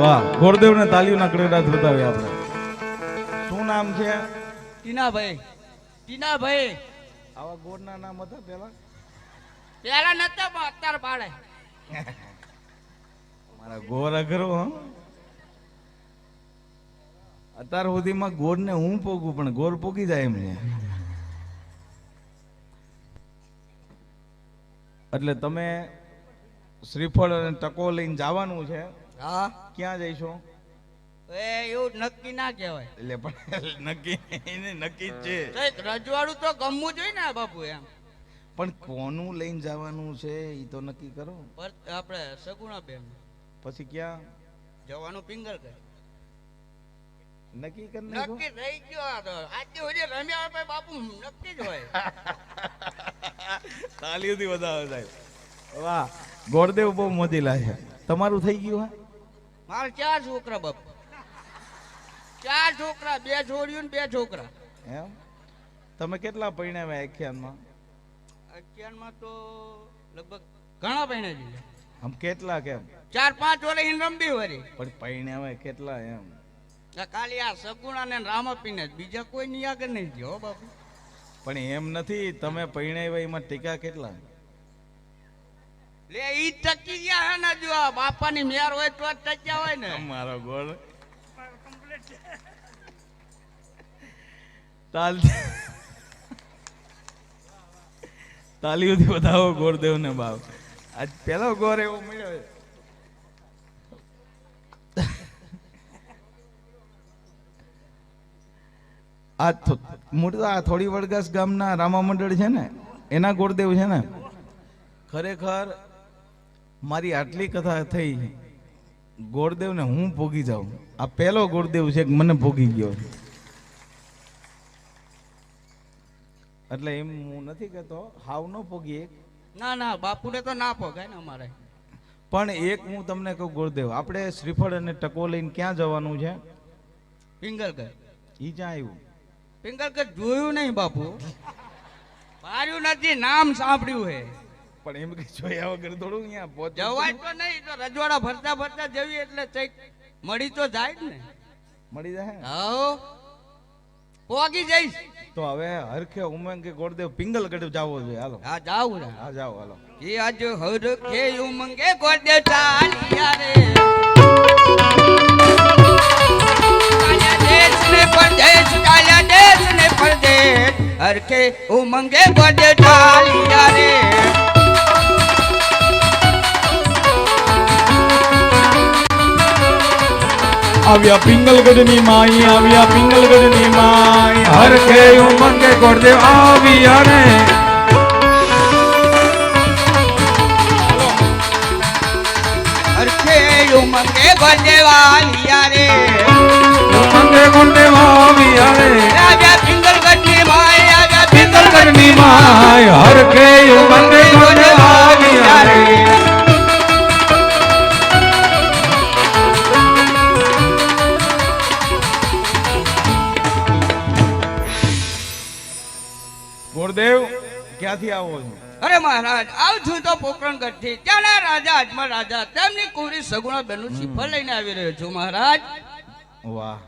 વાહ ગોરદેવને તાલીઓના કડકડાટ બતાવી આપણે. શું નામ છે? ટીનાભાઈ. ટીનાભાઈ. આવા ગોરના નામ હતા પેલા પેલા નતા પણ અત્યારે પાડે. મારા ગોર અઘરો હં. અત્યાર સુધીમાં ગોરને હું પોગું પણ ગોર પોગી જાય એમને એટલે તમે શ્રીફળ અને ટકો લઈને જવાનું છે. હા? ક્યાં જઈશો? એ એવું નક્કી ના કહેવાય. એટલે પણ નક્કી એને નક્કી જ છે. કંઈક રજવાડું તો ગમવું જોઈએ ને બાપુ એમ. પણ કોનું લઈને જવાનું છે એ તો નક્કી કરો. આપણે સગુણા બેન પછી ક્યાં? જવાનું પિંગલ કરે નક્કી કરી નાખો. નક્કી થઈ ગયો આ તો. આજે સુધી રમ્યા હોય બાપુ નક્કી જ હોય. તાલીઓથી વધારે સાહેબ. વાહ ગોરદેવ બહુ મોતીલા લાગે તમારું થઈ ગયું હા? મારે ચાર છોકરા બાપુ. ચાર છોકરા બે છોડીઓ ને બે છોકરા. એમ? તમે કેટલા પરિણામે આખ્યાનમાં અત્યારમાં તો લગભગ ઘણા પૈણા છે. આમ કેટલા કેમ ચાર પાંચ વડે ઈન રમબી વરી. પણ પરિણામે કેટલા એમ? ખાલી આ સગુણા ને રામાપીને બીજા કોઈ ની આગળ નહીં ગયો બાપુ. પણ એમ નથી તમે પરિણાવ્યા એમાં ટીકા કેટલા? લે ઈ ટકી ગયા હે ને જો બાપાની મેર હોય તો જ ટક્યા હોય ને. મારો ગોળ તાલ તાલીઓથી વધાવો ગોરદેવ ને બાપ. આજ પેલો ગોર એવો મળ્યો આ મૂળતા મોટા થોડી વડગાસ ગામના રામા મંડળ છે ને એના ગોરદેવ છે ને. ખરેખર મારી આટલી કથા થઈ ગોળદેવને હું ભોગી જાઉં? આ પહેલો ગોળદેવ છે કે મને ભોગી ગયો? એટલે એમ હું નથી કહેતો હાવ ન એક ના ના બાપુને તો ના ભોગાય ને અમારે. પણ એક હું તમને કહું ગોળદેવ આપણે શ્રીફળ અને ટકો લઈને ક્યાં જવાનું છે? પિંગલગઢ. ઈ જ્યાં આવ્યું. પિંગલગઢ જોયું નહીં બાપુ. માર્યું નથી નામ સાંભળ્યું હે. પણ એમ કે જોયા વગર થોડું અહીંયા પહોંચ. જવાય તો નહીં તો રજવાડા ફરતા ફરતા જવી એટલે ચેક મળી તો જાય ને. મળી જાય? હા પોગી જઈશ. તો હવે હરખે ઉમંગ કે ગોરદેવ પિંગલગઢ જાવો જોઈએ હાલો. હા જાવું હા જાવ હાલો. એ આજ હર કે ઉમંગે ગોડે ચાલિયા રે. ચાલ્યા દેશ ને પરદેશ ચાલ્યા દેશ ને પરદેશ. હર ઉમંગે ગોડે ચાલિયા રે. આવ્યા પિંગલગઢની માઈ આવ્યા પિંગલગઢની માઈ. હરખે ઉમંગે ગોરદેવ આવ્યા ને હર કે ઉમંગે ગોડે વાલિયા રે ઉમંગે ગોરદેવ ગોરદેવ ક્યાંથી આવો છો? અરે મહારાજ આવ છું તો પોકરણથી ત્યાંના રાજા અજમા રાજા? તેમની કુંવરી સગુણા બેનનું શિફળ લઈને આવી રહ્યો છું મહારાજ. વાહ.